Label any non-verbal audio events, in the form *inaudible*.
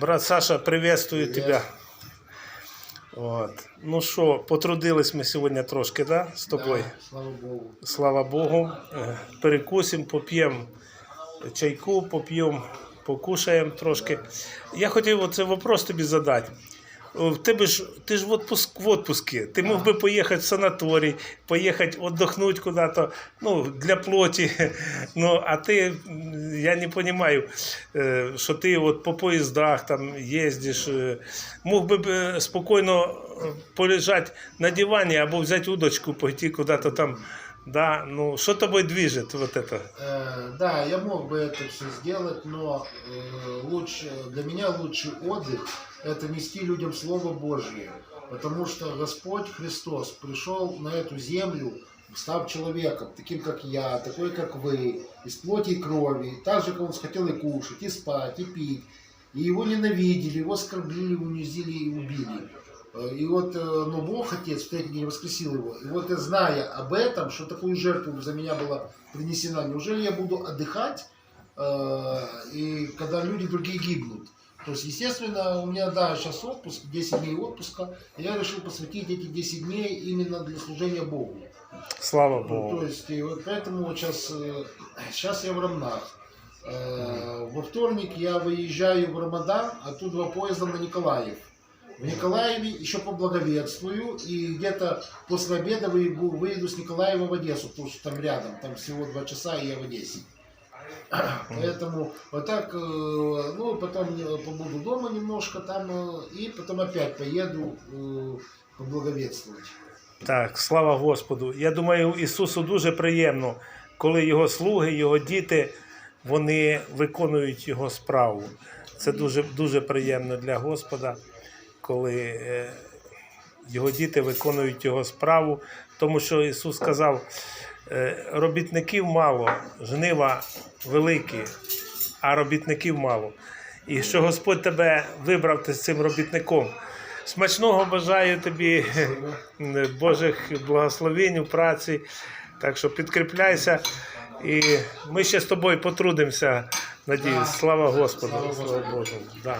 Брат Саша, приветствую тебя. Вот. Ну що, потрудились ми сьогодні трошки, да, з тобою? Да, слава Богу. Слава Богу. Е, Перекусимо, поп'ємо чайку, поп'ємо, покушаємо трошки. Я хотів оце вопрос тобі задати. В тебе ж ти ж в отпуск в отпуске. Ти мог би поїхати в санаторій, поїхати віддохнути куди-то, ну, для плоті. *laughs* Ну, а ти, я не розумію, що ти от по поїздах там їздиш. е, Мог би е, спокійно е, полежати на дивані або взяти удочку, пойти куди-то там. Да, ну что тобой движет вот это? Э, да, я мог бы это все сделать, но э, лучше, для меня лучший отдых это нести людям Слово Божье. Потому что Господь Христос пришел на эту землю, став человеком, таким как я, такой как вы, из плоти и крови, так же, как он хотел и кушать, и спать, и пить. И его ненавидели, его оскорбили, унизили и убили. Э, И вот, э, но Бог Отец в третий день воскресил его. И вот, э, зная об этом, что такую жертву за меня была принесена, неужели я буду отдыхать, и когда люди другие гибнут? То есть, естественно, у меня, да, сейчас отпуск, 10 дней отпуска, и я решил посвятить эти 10 дней именно для служения Богу. Слава Ну, Богу. то есть, и вот поэтому вот сейчас, сейчас я в Рамнах. Во вторник я выезжаю в Рамадан, а тут два поезда на Николаев. В Николаеве еще поблаговествую, и где-то после обеда выйду, выеду с Николаева в Одессу, потому что там рядом, там всего два часа, и я в Одессе. Поэтому вот так, э, ну, потом э, побуду дома немножко там, э, и потом опять поеду э, поблаговествовать. Так, слава Господу. Я думаю, Ісусу дуже приємно, коли Його слуги, Його діти, вони виконують Його справу. Це дуже, дуже приємно для Господа, коли е, Його діти виконують Його справу, тому що Ісус сказав, е, робітників мало, жнива великі, а робітників мало. І що Господь тебе вибрав ти з цим робітником. Смачного бажаю тобі *laughs* Божих благословень у праці. Так що підкріпляйся. І ми ще з тобою потрудимося. Надіюсь, слава Господу. Слава Слава Богу. Да.